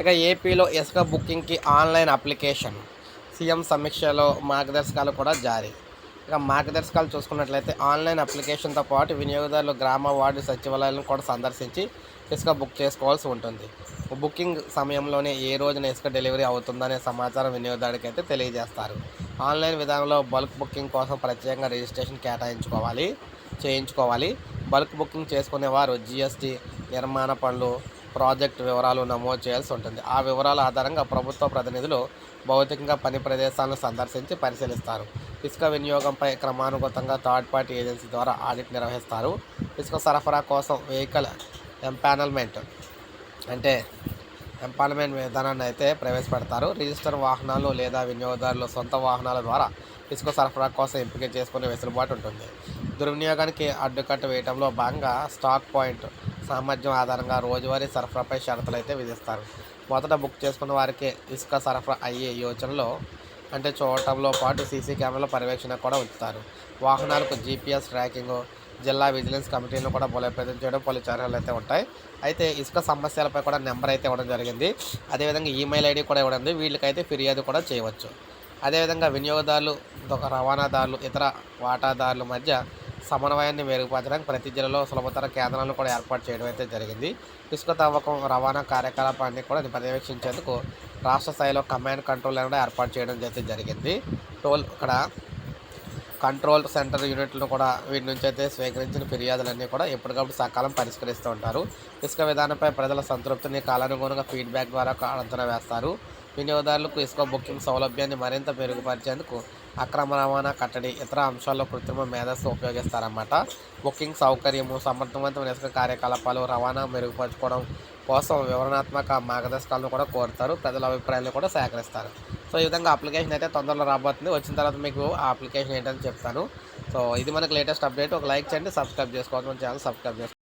ఇక ఏపీలో ఇసుక బుకింగ్కి ఆన్లైన్ అప్లికేషన్. సీఎం సమీక్షలో మార్గదర్శకాలు కూడా జారీ. ఇక మార్గదర్శకాలు చూసుకున్నట్లయితే ఆన్లైన్ అప్లికేషన్తో పాటు వినియోగదారులు గ్రామ వార్డు సచివాలయాలను కూడా సందర్శించి ఇసుక బుక్ చేసుకోవాల్సి ఉంటుంది. బుకింగ్ సమయంలోనే ఏ రోజున ఇసుక డెలివరీ అవుతుందనే సమాచారం వినియోగదారుడికి అయితే తెలియజేస్తారు. ఆన్లైన్ విధానంలో బల్క్ బుకింగ్ కోసం ప్రత్యేకంగా రిజిస్ట్రేషన్ కేటాయించుకోవాలి చేయించుకోవాలి. బల్క్ బుకింగ్ చేసుకునే వారు జిఎస్టీ నిర్మాణ పనులు ప్రాజెక్ట్ వివరాలు నమోదు చేయాల్సి ఉంటుంది. ఆ వివరాల ఆధారంగా ప్రభుత్వ ప్రతినిధులు భౌతికంగా పని ప్రదేశాలను సందర్శించి పరిశీలిస్తారు. ఇసుక వినియోగంపై క్రమానుగతంగా థర్డ్ పార్టీ ఏజెన్సీ ద్వారా ఆడిట్ నిర్వహిస్తారు. ఇసుక సరఫరా కోసం వెహికల్ ఎంపానల్మెంట్ అంటే ఎంపానల్మెంట్ విధానాన్ని అయితే ప్రవేశపెడతారు. రిజిస్టర్ వాహనాలు లేదా వినియోగదారులు సొంత వాహనాల ద్వారా ఇసుక సరఫరా కోసం ఎంపిక చేసుకునే వెసులుబాటు ఉంటుంది. దుర్వినియోగానికి అడ్డుకట్ట వేయడంలో భాగంగా స్టాక్ పాయింట్ సామర్థ్యం ఆధారంగా రోజువారీ సరఫరాపై షరతులు అయితే విధిస్తారు. మొదట బుక్ చేసుకున్న వారికి ఇసుక సరఫరా అయ్యే యోచనలో అంటే చూడటంలో పాటు సీసీ కెమెరాల పర్యవేక్షణ కూడా ఉంచుతారు. వాహనాలకు జీపీఎస్ ట్రాకింగ్ జిల్లా విజిలెన్స్ కమిటీలను కూడా బలోపేతం చేయడం పలు చర్యలు అయితే ఉంటాయి. అయితే ఇసుక సమస్యలపై కూడా నెంబర్ అయితే ఇవ్వడం జరిగింది. అదేవిధంగా ఈమెయిల్ ఐడి కూడా ఇవ్వడం ఉంది. వీళ్ళకైతే ఫిర్యాదు కూడా చేయవచ్చు. అదేవిధంగా వినియోగదారులు రవాణాదారులు ఇతర వాటాదారుల మధ్య సమన్వయాన్ని మెరుగుపరచడానికి ప్రతి జిల్లాలో సులభతర కేంద్రాలను కూడా ఏర్పాటు చేయడం అయితే జరిగింది. ఇసుక తవ్వకం రవాణా కార్యకలాపాన్ని కూడా పర్యవేక్షించేందుకు రాష్ట్ర స్థాయిలో కమాండ్ కంట్రోల్ కూడా ఏర్పాటు చేయడం అయితే జరిగింది. టోల్ ఇక్కడ కంట్రోల్ సెంటర్ యూనిట్లను కూడా వీటి నుంచి అయితే స్వీకరించిన ఫిర్యాదులన్నీ కూడా ఎప్పటికప్పుడు సకాలం పరిష్కరిస్తూ ఉంటారు. ఇసుక విధానంపై ప్రజల సంతృప్తిని కాలానుగుణంగా ఫీడ్బ్యాక్ ద్వారా అంచనా వేస్తారు. వినియోగదారులకు ఇసుక బుకింగ్ సౌలభ్యాన్ని మరింత మెరుగుపరిచేందుకు అక్రమ రవాణా కట్టడి ఇతర అంశాల్లో కృత్రిమ మేధస్సు ఉపయోగిస్తారన్నమాట. బుకింగ్ సౌకర్యము సమర్థవంతమైన ఇసుక కార్యకలాపాలు రవాణా మెరుగుపరచుకోవడం కోసం వివరణాత్మక మార్గదర్శకాలను కూడా కోరుతారు. ప్రజల అభిప్రాయాలను కూడా సేకరిస్తారు. సో ఈ విధంగా అప్లికేషన్ అయితే తొందరలో రాబోతుంది. వచ్చిన తర్వాత మీకు ఆ అప్లికేషన్ ఏంటని చెప్తాను. సో ఇది మనకి లేటెస్ట్ అప్డేట్. ఒక లైక్ చేయండి సబ్స్క్రైబ్ చేసుకోవాలి మన ఛానల్ సబ్స్క్రైబ్ చేసుకోండి.